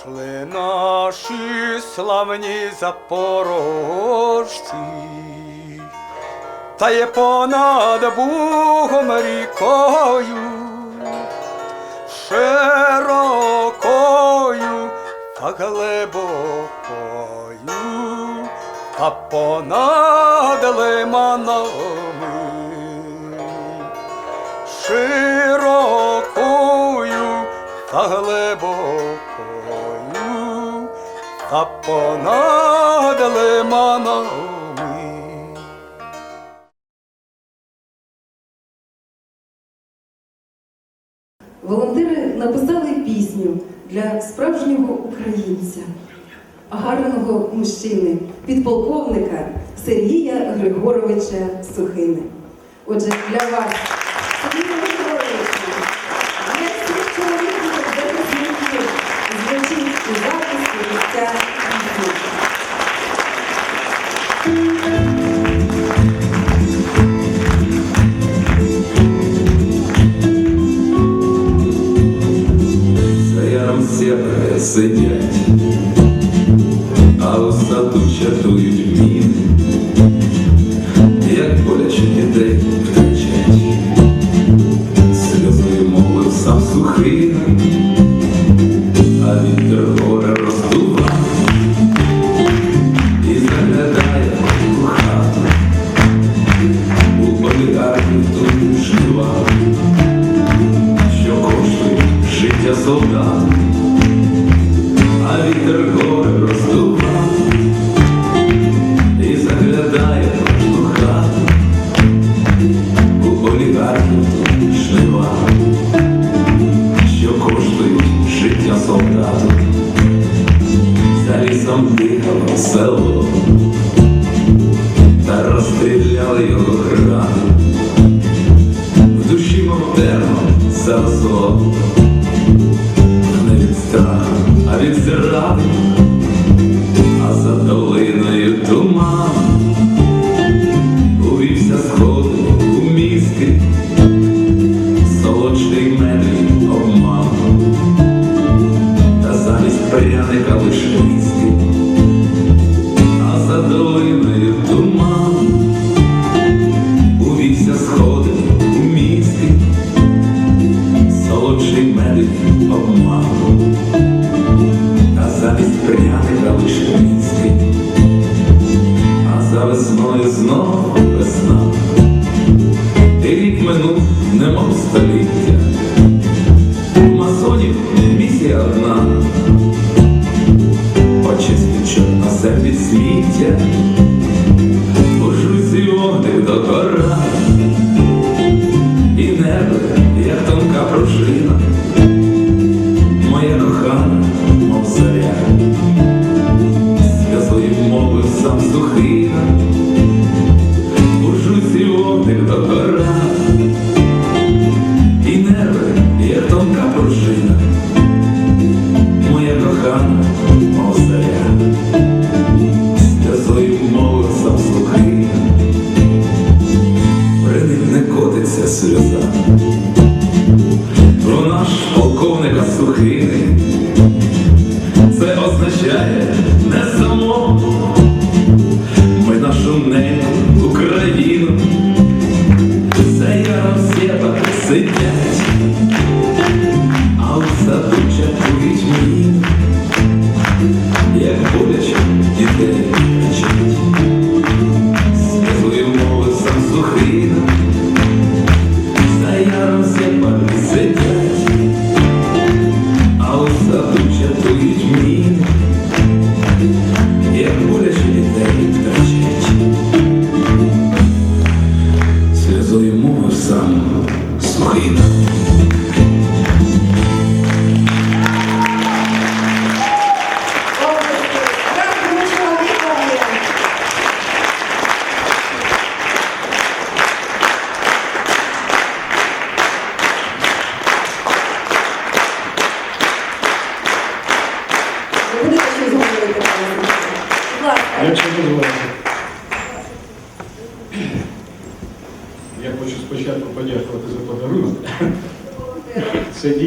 Пішли наші славні запорожці, та є понад Бугом рікою, широкою та глибокою, та понад лиманами. Понадали лиманом. Волонтери написали пісню для справжнього українця, гарного мужчини, підполковника Сергія Григоровича Сухини. Отже, для вас. розсяк сидять, а у саду чатують міни, як боляче дітей кричать, сльозою мовив сам сухий, а вітер горе роздував. І заглядає у хату, у полігарні ту жива. Солдат. модерном за золотом.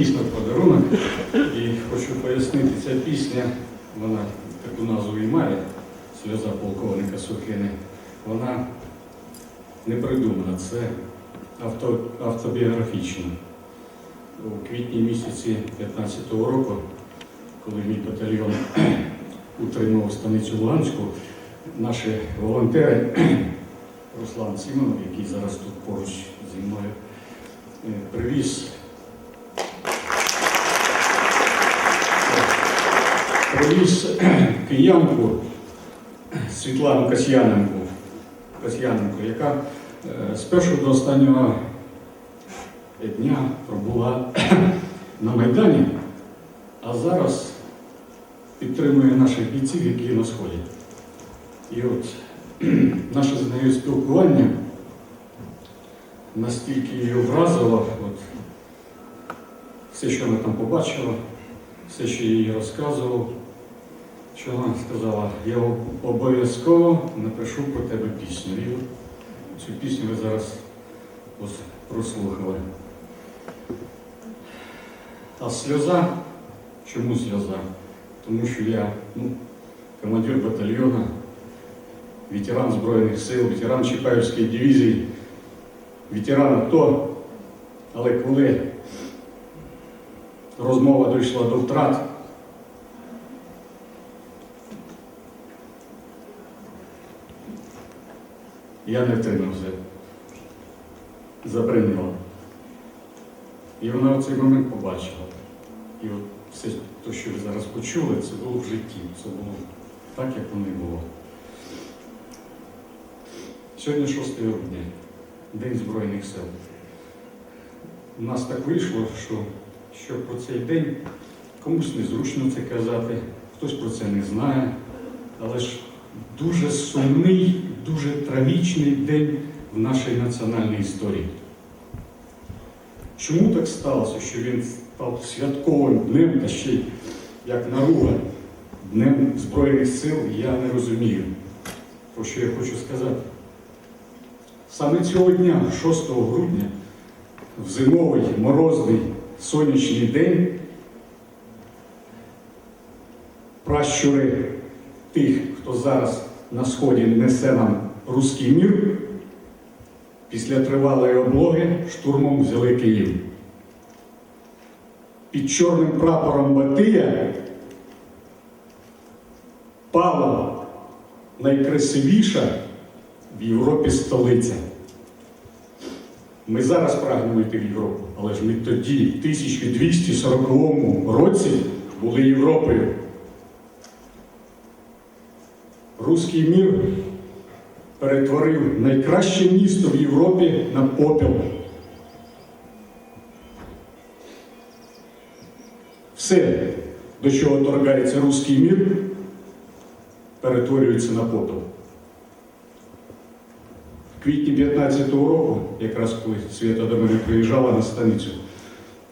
Дійсно подарунок. І хочу пояснити, ця пісня, вона таку назву і має, сльоза полковника Сухини. Вона не придумана, це авто, автобіографічно. У квітні місяці 15-го року, коли мій батальйон утримував станицю Луганську, наші волонтери, Руслан Сімонов, який зараз тут поруч зі мною, е, привіз привіз киянку Світлану Касьяненку, Касьяненко, яка е, з першого до останнього дня пробула на Майдані, а зараз підтримує наших бійців, які на сході. І от наше з нею спілкування настільки її вразило, от, все, що вона там побачила, все, що я їй розказував, що вона сказала, я обов'язково напишу про тебе пісню. І цю пісню ви зараз ось прослухали. А сльоза, чому сльоза? Тому що я ну, командир батальйону, ветеран Збройних сил, ветеран Чапаївської дивізії, ветеран АТО, але коли розмова дійшла до втрат, я не втримався, забриніло. І вона в цей момент побачила. І от все, те, що ви зараз почули, це було в житті, це було так, як воно і було. Сьогодні 6 грудня, День Збройних сил. У нас так вийшло, що, що про цей день комусь незручно це казати, хтось про це не знає, але ж дуже сумний, дуже трагічний день в нашій національній історії. Чому так сталося, що він став святковим днем та ще й як наруга Днем Збройних сил, я не розумію. Про що я хочу сказати? Саме цього дня, 6 грудня, в зимовий морозний сонячний день, пращури тих, хто зараз на сході несе нам руський мір, після тривалої облоги штурмом взяли Київ. Під чорним прапором Батия пала найкрасивіша в Європі столиця. Ми зараз прагнемо йти в Європу, але ж ми тоді, в 1240 році, були Європою. Руський мір перетворив найкраще місто в Європі на попіл. Все, до чого торгається руський мір, перетворюється на попіл. В квітні 15-го року, якраз коли Свята до мене приїжджала на станицю,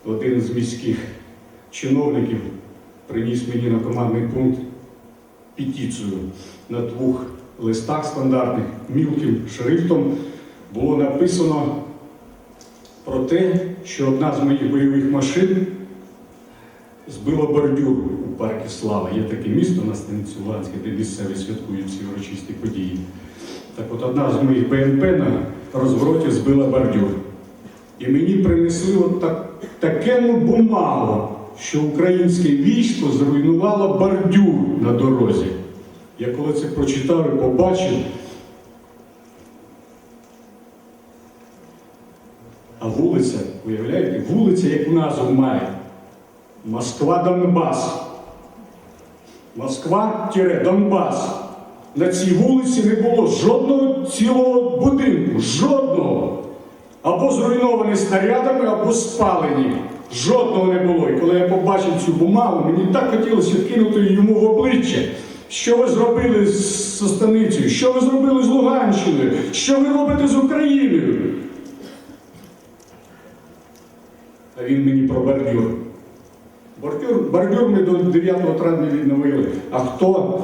один з міських чиновників приніс мені на командний пункт петицію на двох листах стандартних мілким шрифтом було написано про те, що одна з моїх бойових машин збила бордюр у парку Слава. Є таке місто на станиці Луганське, де місцеві святкують ці урочисті події. Так от одна з моїх БНП на розвороті збила бордюр. І мені принесли от так, такему бумагу, що українське військо зруйнувало бордюр на дорозі. Я коли це прочитав і побачив, а вулиця, уявляєте, вулиця як назву має. Москва Донбас. Москва-Донбас. На цій вулиці не було жодного цілого будинку, жодного. Або зруйновані снарядами, або спалені. Жодного не було. І коли я побачив цю бумагу, мені так хотілося кинути йому в обличчя. Що ви зробили з з? Що ви зробили з Луганщиною? Що ви робите з Україною? А він мені про бордюр. Бордюр, бордюр ми до 9 травня відновили. А хто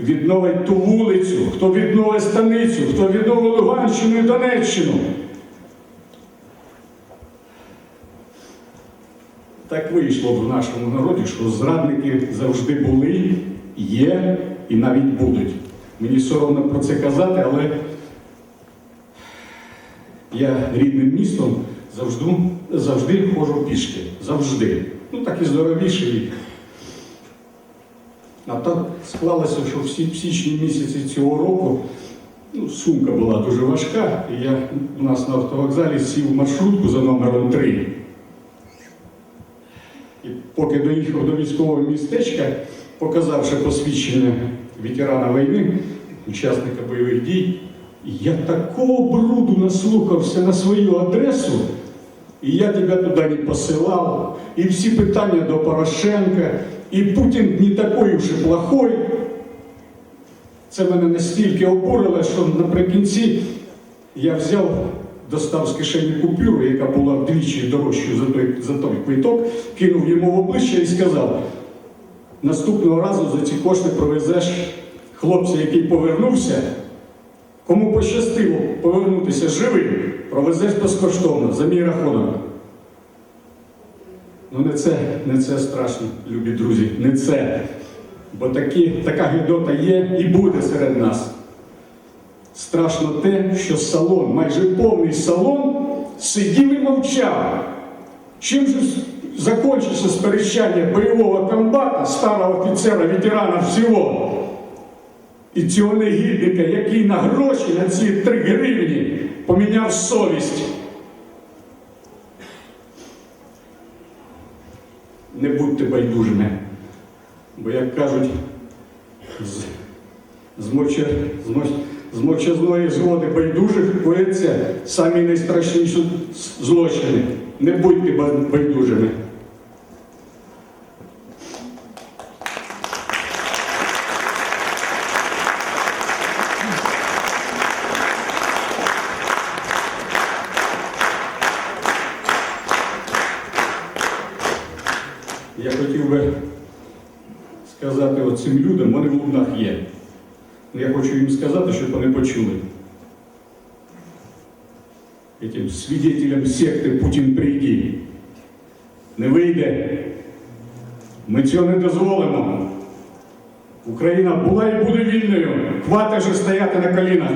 відновить ту вулицю, хто відновить станицю, хто відновить Луганщину і Донеччину? Так вийшло в нашому народі, що зрадники завжди були, є і навіть будуть. Мені соромно про це казати, але я рідним містом завжди, завжди ходжу пішки. Завжди. Ну так і здоровіший. А так склалося, що всі в січні місяці цього року ну, сумка була дуже важка, і я у нас на автовокзалі сів в маршрутку за номером 3. І поки доїхав до військового містечка, показавши посвідчення ветерана війни, учасника бойових дій, я такого бруду наслухався на свою адресу, і я тебе туди не посилав, і всі питання до Порошенка, і Путін не такий і плохой. Це мене настільки обурило, що наприкінці я взяв, достав з кишені купюру, яка була вдвічі дорожчою за той, за той квиток, кинув йому в обличчя і сказав: наступного разу за ці кошти провезеш хлопця, який повернувся, кому пощастило повернутися живим, провезеш безкоштовно за мій рахунок. Ну не це, не це страшно, любі друзі, не це. Бо такі, така гидота є і буде серед нас. Страшно те, що салон, майже повний салон, сидів і мовчав. Чим же закінчиться сперечання бойового комбата, старого офіцера, ветерана всього, і цього негідника, який на гроші на ці три гривні поміняв совість. Не будьте байдужими. Бо, як кажуть, з, з, мовча, з, мовчазної згоди байдужих кояться самі найстрашніші злочини. Не будьте байдужими. Я хотів би сказати оцим людям, вони в лунах є. Я хочу їм сказати, щоб вони почули. Этим свидетелям секти Путін прийди. Не вийде. Ми цього не дозволимо. Україна була і буде вільною. Хватить же стояти на колінах.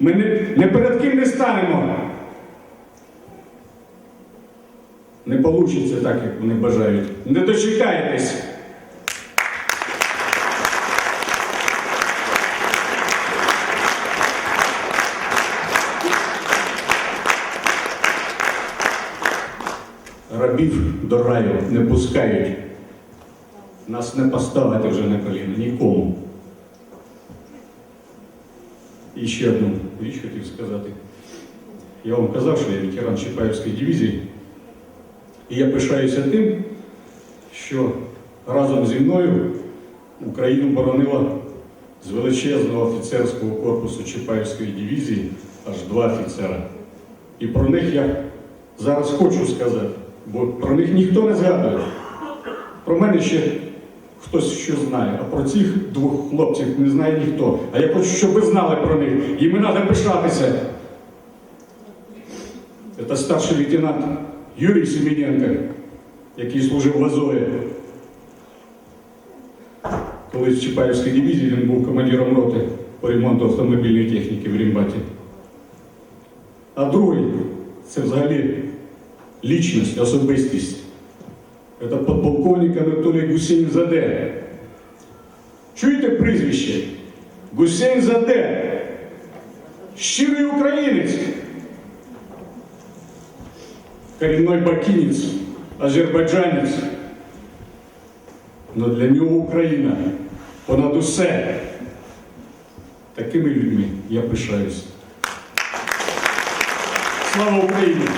Ми не, не перед ким не станемо. Не вийде так, як вони бажають. Не дочекаєтесь. Рабів до раю не пускають. Нас не поставити вже на коліна нікому. І ще одну річ хотів сказати. Я вам казав, що я ветеран Чапаївської дивізії. І я пишаюся тим, що разом зі мною Україну боронила з величезного офіцерського корпусу Чапаївської дивізії аж два офіцера. І про них я зараз хочу сказати, бо про них ніхто не згадує. Про мене ще хтось що знає, а про цих двох хлопців не знає ніхто. А я хочу, щоб ви знали про них. Їм треба пишатися. Це старший лейтенант Юрій Семененко, який служив в Азові. Колись в Чапаївській дивізії він був командиром роти по ремонту автомобільної техніки в Рімбаті. А другий це взагалі лічність, особистість. Це подполковник Анатолій Гусейн Заде. Чуєте прізвище? Гусейн Заде. Щирий українець. коренной бакинец, азербайджанец. Но для нього Україна понад усе. Такими людьми я пишаюсь. Слава Україні!